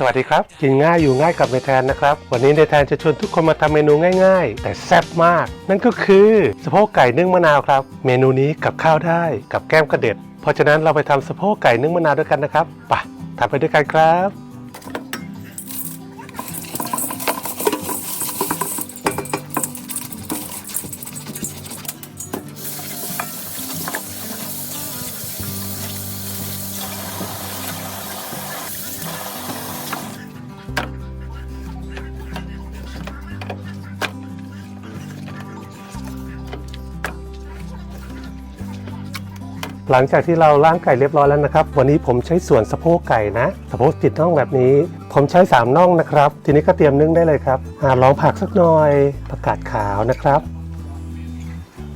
สวัสดีครับ กินง่ายอยู่ง่ายกับเนแทนนะครับ วันนี้เนแทนจะชวนทุกคนมาทำเมนูง่าย ๆ แต่แซ่บมาก นั่นก็คือสะโพกไก่นึ่งมะนาวครับ เมนูนี้กับข้าวได้กับแก้มกระเด็ด เพราะฉะนั้นเราไปทำสะโพกไก่นึ่งมะนาวด้วยกันนะครับไปทำไปด้วยกันครับ หลังจากที่เราล้างไก่เรียบร้อยแล้วนะครับ วันนี้ผมใช้ส่วนสะโพกไก่นะสะโพกติดน่องแบบนี้ ผมใช้3น่องนะครับ ทีนี้ก็เตรียมนึ่งได้เลยครับอ่าลองผักสักหน่อยผักกาดขาวนะครับ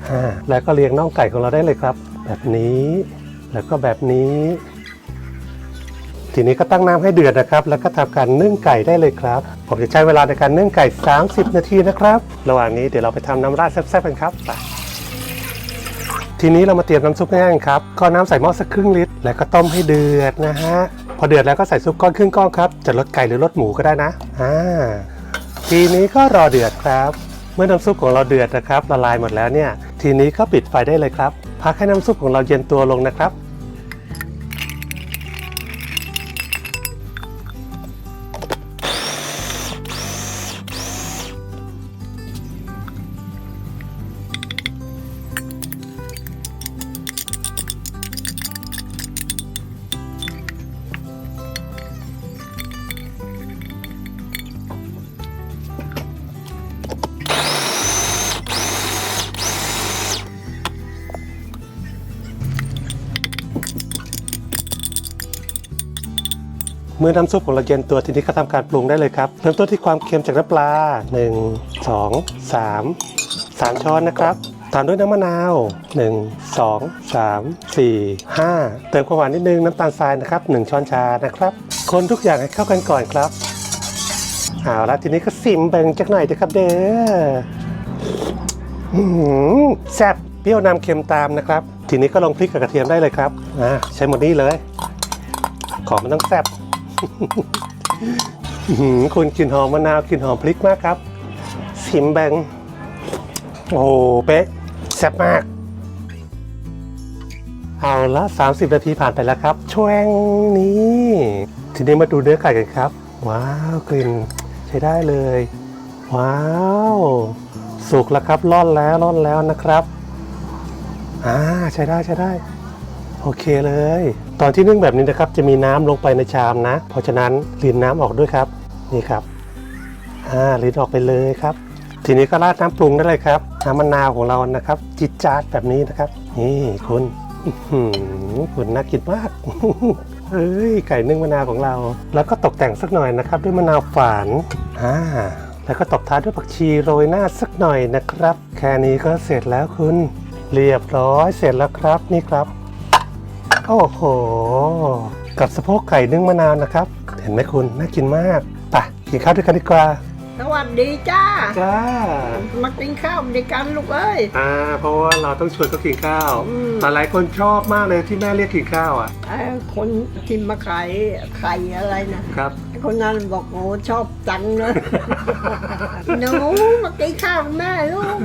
อ่าแล้วก็เรียงน่องไก่ของเราได้เลยครับ แบบนี้ แล้วก็แบบนี้ ทีนี้ก็ตั้งน้ำให้เดือดนะครับ แล้วก็ทำการนึ่งไก่ได้เลยครับ ผมจะใช้เวลาในการนึ่งไก่ 30 นาทีนะครับ ระหว่างนี้เดี๋ยวเราไปทำน้ำราดแซ่บๆกันครับไป ทีนี้เรามาเตรียมน้ำซุปง่ายๆครับก็น้ำใส่หม้อสักครึ่งลิตร แล้วก็ต้มให้เดือดนะฮะ พอเดือดแล้วก็ใส่ซุปก้อนครึ่งก้อนครับ จะลดไก่หรือลดหมูก็ได้นะ อ่า ทีนี้ก็รอเดือดครับ เมื่อน้ำซุปของเราเดือดนะครับ ละลายหมดแล้วเนี่ย ทีนี้ก็ปิดไฟได้เลยครับ พักให้น้ำซุปของเราเย็นตัวลงนะครับ มื่อน้ำซุปของเราเย็นตัวทีนี้ก็ทำการปรุงได้เลยครับเริ่มต้นที่ความเค็มจากน้ำปลา 1 2 3 3 ช้อนนะครับตามด้วยน้ำมะนาว 1 2 3 4 5 เติมความหวานนิดนึงน้ำตาลทรายนะครับ 1 ช้อนชานะครับ คนทุกอย่างให้เข้ากันก่อนครับเอาละทีนี้ก็สิมแบ่งจักหน่อยเถอะครับเด้อแซ่บเปรี้ยวนำเค็มตามนะครับ ทีนี้ก็ลงพริกกับกระเทียมได้เลยครับอ่าใช้หมดนี้เลย ของมันต้องแซ่บ คุณกลิ่นหอมมะนาวกลิ่นหอมพริกมากครับ สิมแบง โอ้เป๊ะแซ่บมาก เอาละ 30 นาทีผ่านไปแล้วครับ ช่วงนี้ ทีนี้มาดูเนื้อไก่กันครับ ว้าว กลิ่นใช้ได้เลย ว้าว สุกแล้วครับร่อนแล้วร่อนแล้วนะครับ อ่า ใช้ได้ใช้ได้ โอเคเลย ตอนที่นึ่งแบบนี้นะครับจะมีน้ำลงไปในชามนะ เพราะฉะนั้นรินน้ำออกด้วยครับ นี่ครับอ่ารินออกไปเลยครับ ทีนี้ก็ราดน้ำปรุงได้เลยครับน้ำมะนาวของเรานะครับ จิตจาดแบบนี้นะครับ นี่คุณอื้อหือคุณน่ากินมากเฮ้ยไก่นึ่งมะนาวของเรา แล้วก็ตกแต่งสักหน่อยนะครับ ด้วยมะนาวฝานอ่าแล้วก็ตบท้ายด้วยผักชีโรยหน้าสักหน่อยนะครับ แค่นี้ก็เสร็จแล้วคุณ เรียบร้อยเสร็จแล้วครับนี่ครับ โอ้โห กับสะโพกไก่นึ่งมะนาวนะครับ เห็นไหมคุณ น่ากินมากไปกินข้าวด้วยกันดีกว่า สวัสดีจ้า จ้า มากินข้าวด้วยกันลูกเอ้ย อ่า เพราะว่าเราต้องชวนเขากินข้าวอืม หลายๆคนชอบมากเลยที่แม่เรียกกินข้าวอะไอ้คนที่มาขายไข่อะไรนะครับไอ้ คนนั้นบอกโอ้ชอบจังเลย หนูมากินข้าวกับแม่ลูก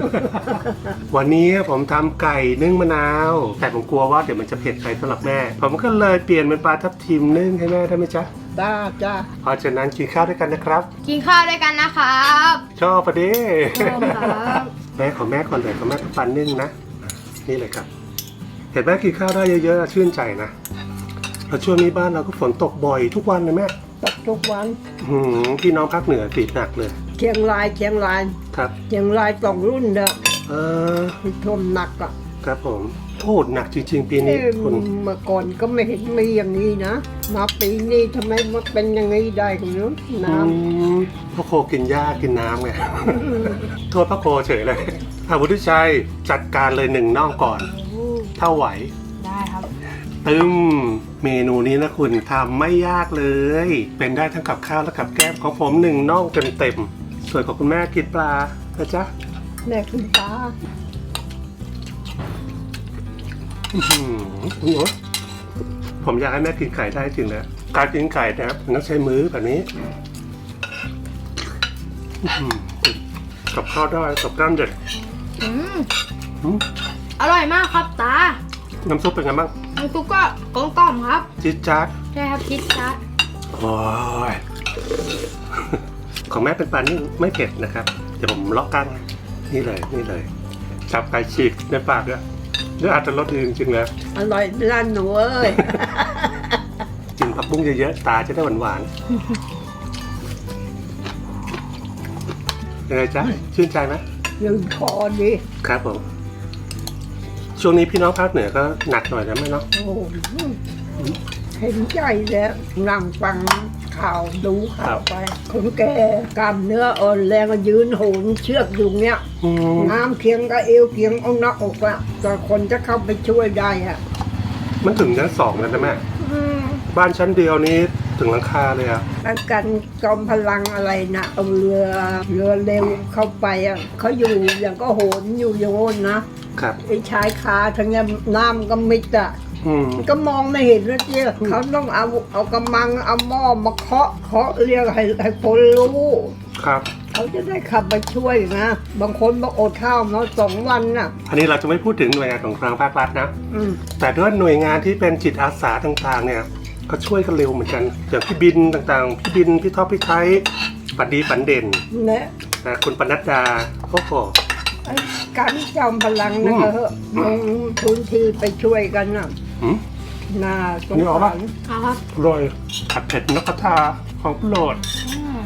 วันนี้ผมทำไก่นึ่งมะนาว แต่ผมกลัวว่าเดี๋ยวมันจะเผ็ดไปสำหรับแม่ ผมก็เลยเปลี่ยนเป็นปลาทับทิมนึ่งให้แม่ได้ไหมจ๊ะจ้าจ้าเพราะฉะนั้นกินข้าวด้วยกันนะครับ กินข้าวด้วยกันนะครับชอบปะดิชอบครับแม่ขอแม่ก่อนเลยขอแม่ทุกปันนึ่งนะอะนี่เลยครับ เห็นแม่กินข้าวได้เยอะๆชื่นใจนะแล้วช่วงนี้บ้านเราก็ฝนตกบ่อยทุกวันเลยแม่ ตกทุกวันหืมพี่น้องภาคเหนือติดหนักเลย เชียงรายเชียงรายครับเชียงรายตกรุ่นเด้อเออที่ท่วมหนักอะครับผมโทษหนักจริงๆปีนี้เอ้ยคุณเมื่อก่อนก็ไม่เห็นมีอย่างนี้นะมาปีนี้ทำไมมันเป็นอย่างนี้ได้ก็ไม่รู้อืน้ำ มพ่อโคกินหญ้ากินน้ำไง โทษพ่อโคเฉยเลยอาวุฒิชัยจัดการเลยหนึ่งน่องก่อน เท่าไหว ได้ครับ ตึม เมนูนี้นะคุณทำไม่ยากเลย เป็นได้ทั้งกับข้าวและกับแก้มของผมหนึ่งน่องเต็มๆส่วนของคุณแม่กินปลานะจ๊ะแม่คุณตาอื้อหือผมอยากให้แม่กินไก่ได้จริงเลยการกินไก่นะครับมันต้องใช้มือแบบนี้อื้อหือกับข้าวได้กับกล้ามเด็ดอืมอืมอร่อยมากครับตา น้ำซุปเป็นไงบ้าง น้ำซุปก็กลมกล่อมครับ จิ๊ดจ๊าดใช่ครับคิดชัดโอ้ย ของแม่เป็นปลานึ่งไม่เผ็ดนะครับ เดี๋ยวผมเลาะกล้างนี่เลย นี่เลยจับไก่ฉีกในปากเนี่ยเนื้ออาจจะรสดีจริงๆแล้ว อร่อยร้านหนูเอ้ย กินผักบุ้งเยอะๆ ตาจะได้หวานๆยังไงจ๊ะชื่นใจไหมยืนคอดิครับผม ช่วงนี้พี่น้องภาคเหนือก็หนักหน่อยนะแม่เนาะโอ้โหเห็นใจแล้วนั่งฟังข่าวดูข่าวไปคนแก่กล้ามเนื้ออ่อนแรงก็ยืนโหนเชือกอยู่เนี้ยอืมน้ำเคียงกับเอวเคียงเอาหน้าอกอะแต่คนจะเข้าไปช่วยได้อะมันถึงชั้นสองแล้วนะแม่ อืมบ้านชั้นเดียวนี้ถึงหลังคาเลยอะแล้วกันจอมพลังอะไรนะเอาเรือเรือเร็วเข้าไปอะเขาอยู่อย่างก็โหนอยู่อย่างโน้นนะ ครับ ไอ้ชายคาทั้งนี้น้ำก็มิดอะอืมก็มองไม่เห็นนะเจ้าเขาต้องเอาเอากำมังเอาหม้อมาเคาะเคาะเรียกให้ให้คนรู้ครับ เขาจะได้ขับไปช่วยนะ บางคนบอกอดข้าวมาสองวันน่ะ อันนี้เราจะไม่พูดถึงหน่วยงานของทางภาครัฐนะ อืมแต่ด้วยหน่วยงานที่เป็นจิตอาสาต่างๆ เนี่ยก็ช่วยกันเร็วเหมือนกัน อย่างพี่บินต่างๆ พี่บิน พี่ท็อปพี่ไทยปัดดีปันเด่น เนี่ยนะคุณปนัดดาโอ้โหไอ้ การจอมพลังนะอืมเถอะลงพื้นที่ไปช่วยกันน่ะหืมน่าสอังนนี้ออกสาปะ รเอาครับอร่อยผัดเผ็ดนกกระทาของโปรดอืม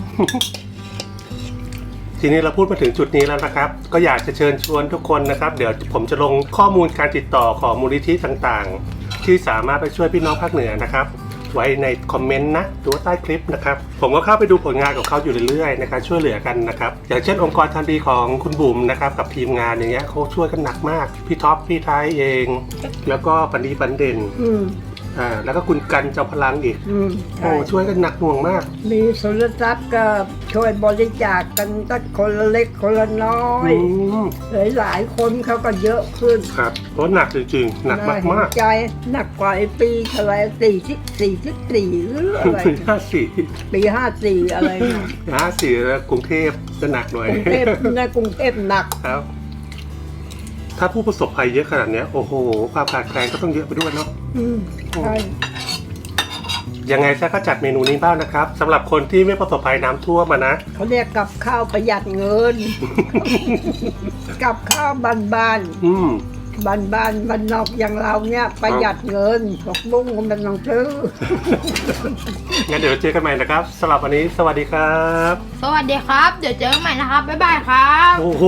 ทีนี้เราพูดมาถึงจุดนี้แล้วนะครับ ก็อยากจะเชิญชวนทุกคนนะครับ เดี๋ยวผมจะลงข้อมูลการติดต่อของมูลนิธิต่างๆ ที่สามารถไปช่วยพี่น้องภาคเหนือนะครับ ไว้ในคอมเมนต์นะหรือว่าใต้คลิปนะครับ ผมก็เข้าไปดูผลงานของเขาอยู่เรื่อยๆในการช่วยเหลือกันนะครับอย่างเช่นองค์กรทันดีของคุณบุ๋มนะครับกับทีมงานอย่างเงี้ยเขาช่วยกันหนักมาก พี่ท็อปพี่ไทยเอง แล้วก็ปันดีปันเด่น อืมอ่าแล้วก็คุณกันเจ้าพลังอีกอืมโอ้ใช่ช่วยกันหนักหน่วงมาก มีสุรทรัพย์ก็ช่วยบริจาคกันตั้งคนละเล็กคนละน้อย อืมหลายหลายๆคนเขาก็เยอะขึ้นครับเพราะหนักจริงๆหนักมากมากเห็นใจหนักกว่าไอ้ปีเท่าไหรสี่สิบสี่สิบสี่หรืออะไรปีห้าสี่ปีห้าสี่อะไรนะห้าสี่แล้วกรุงเทพจะหนักหน่อยกรุงเทพในกรุงเทพหนัก ครับ ถ้าผู้ประสบภัยเยอะขนาดเนี้ยโอ้โห ความขาดแคลนก็ต้องเยอะไปด้วยเนาะ อืมใช่ยังไงซะก็จัดเมนูนี้บ้างนะครับสำหรับคนที่ไม่ประสบภัยน้ำท่วมมานะ เขาเรียกกับข้าวประหยัดเงิน กับข้าวบ้านบ้านอืม บ้านบ้านๆบ้านนอกอย่างเราเนี่ยประหยัดเงินตกบุ้งก็มันต้องซื้อ งั้นเดี๋ยวเจอกันใหม่นะครับสำหรับวันนี้สวัสดีครับ สวัสดีครับ เดี๋ยวเจอกันใหม่นะครับ บ๊ายบายครับโอ้โห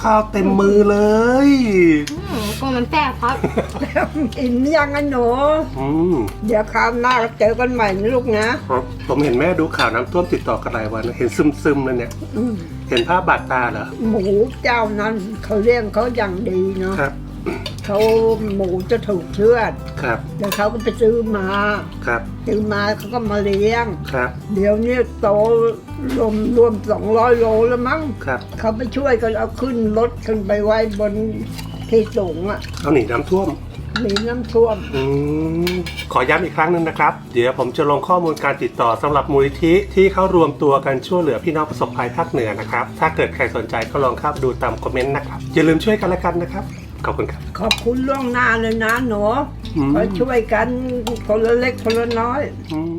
ข้าวเต็มมือเลย อืมก็มันแซ่บครับ อิ่มยังไงหนูอืมเดี๋ยวคราวหน้าเจอกันใหม่นะลูกนะครับผมเห็นแม่ดูข่าวน้ำท่วมติดต่อกันหลายวันนะเห็นซึมๆเลยเนี่ย อืม เห็นภาพบาดตาเหรอหมูเจ้านั้นเขาเลี้ยงเขาอย่างดีเนาะครับเขาหมูจะถูกเชือดครับ แล้วเขาก็ไปซื้อมาครับซื้อมาเขาก็มาเลี้ยงครับ เดี๋ยวนี้โตรวมรวมสองร้อยโลแล้วมั้งครับเขาไปช่วยกันเอาขึ้นรถขึ้นไปไว้บนที่สูงอะเอาหนีน้ำท่วม มีน้ำท่วม อืมขอย้ำอีกครั้งหนึ่งนะครับ เดี๋ยวผมจะลงข้อมูลการติดต่อสำหรับมูลนิธิที่เข้ารวมตัวกันช่วยเหลือพี่น้องประสบภัยภาคเหนือนะครับ ถ้าเกิดใครสนใจก็ลองเข้าไปดูตามคอมเมนต์นะครับ อย่าลืมช่วยกันและกันนะครับ ขอบคุณครับ ขอบคุณล่วงหน้าเลยนะหนูอืมคอยช่วยกันคนละเล็กคนละน้อย อืม